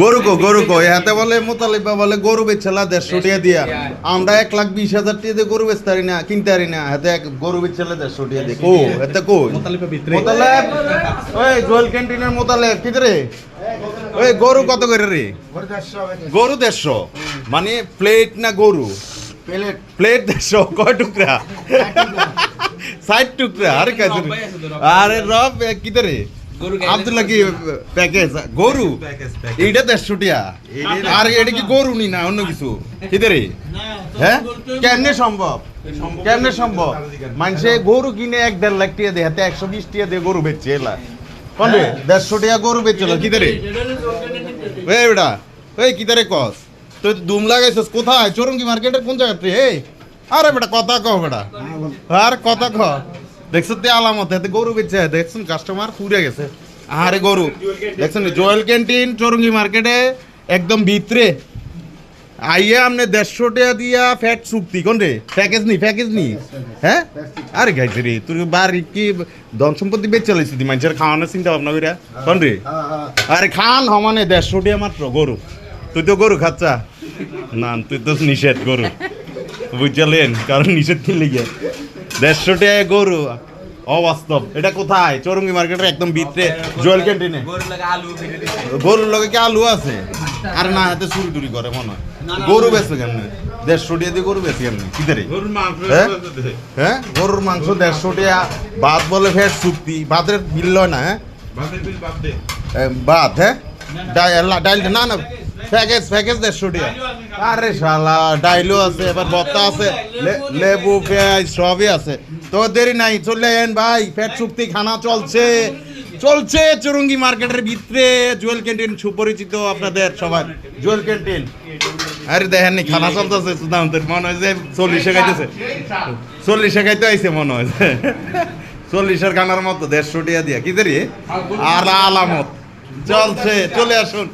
গরু কো গরু কো হাতে বলে মোতালিবা বলে গরু বেচলা দেড়শো টাকা দিয়া। আমরা এক লাখ বিশ হাজার টাকা দিয়ে গরু বেচতে পারি না কিনতে পারি না হাতে এক গরু বেচলা দেড়শো টাকা দিয়ে। কো এতে কো মোতালেব ওই জোয়েল ক্যান্টিনের মোতালেব কি রে? ওই গরু কত করে রে? গরু দেড়শো মানে প্লেট না গরু? প্লেট। প্লেট দেড়শো কয় টুকরা? ষাট টুকরা আরে কাজ আরে রব কি রে? আব্দুল্লাহ কি প্যাকেজ গরু? এইটা দেড়শো টিয়া আর এটা কি গরু নি না অন্য কিছু? হ্যাঁ? কেমনে সম্ভব? কেমনে সম্ভব? মানুষে গরু কিনে এক দেড় লাখ টিয়া দেয় হাতে একশো বিশ টিয়া দিয়ে গরু বেচছে এলা। কোন রে দেড়শো টিয়া গরু বেচছিল কি রে এই বেটা এই কি রে কস? তুই দুম লাগাইছিস কোথায়? চরঙ্গি মার্কেটের কোন জায়গাতে? এই আরে বেটা কথা কহ বেটা। আর কথা কহ। দেখছ তে আলামত এতে গরু বেচে দেখছেন কাস্টমার পুরে গেছে। আরে গরু। দেখছেন জয়েল ক্যান্টিন চরঙ্গি মার্কেটে একদম ভিতরে। আইয়া আমনে দেড়শো টাকা দিয়া ফ্যাট চুক্তি কোন রে? প্যাকেজ নি প্যাকেজ নি? হ্যাঁ? আরে গাইছে রে তুই বাড়ি কি ধন সম্পত্তি বেচ চালাইছি তুই? মানুষের খাওয়ানোর চিন্তা ভাবনা করিয়া কোন রে? আরে খান হমানে দেড়শো টাকা মাত্র গরু। তুই তো গরু খাচ্ছা। না তুই তো নিষেধ গরু। বুঝলেন? কারণ নিষেধ কিনলে গিয়ে। দেড়শো টাকা গরু। অবাস্তব। এটা কোথায়? চরঙ্গি মার্কেটের একদম ভিতরে জয়েল ক্যান্টিনে। গরুর লগে কি আলু আছে? আর না হাতে চুরি টুরি করে মনে হয়। গরু বেচবে কেমনে? দেড়শো টাকা দিয়ে গরু বেচে কেমনে? কি রে হ্যাঁ? হ্যাঁ? গরুর মাংস দেড়শো টাকা ভাত বলে ফের চুক্তি। ভাতের বিল না হ্যাঁ? ভাত হ্যাঁ? ডাইল না না প্যাকেজ প্যাকেজ দেড়শো টাকা আরে শালা ডাইলও আছে, এবার ভত্তা আছে লেবু, পেঁয়াজ সবই আছে। তো দেরি নাই, চলে এন ভাই পেট চুক্তি খানা চলছে। চলছে চুরুঙ্গি মার্কেটের ভিতরে, জুয়েল ক্যান্টিন সুপরিচিত আপনাদের সবার। Jewel canteen. আরে দেখেন নি, খানা চলতেছে তোর মনে হয় যে চল্লিশে খাইতেছে চল্লিশে খাইতে আইছে, মনে হয় চল্লিশের খানার মতো দেড়শো টিয়া দিয়া, কি দেরি? আর আলামত। চলছে, চলে আসুন।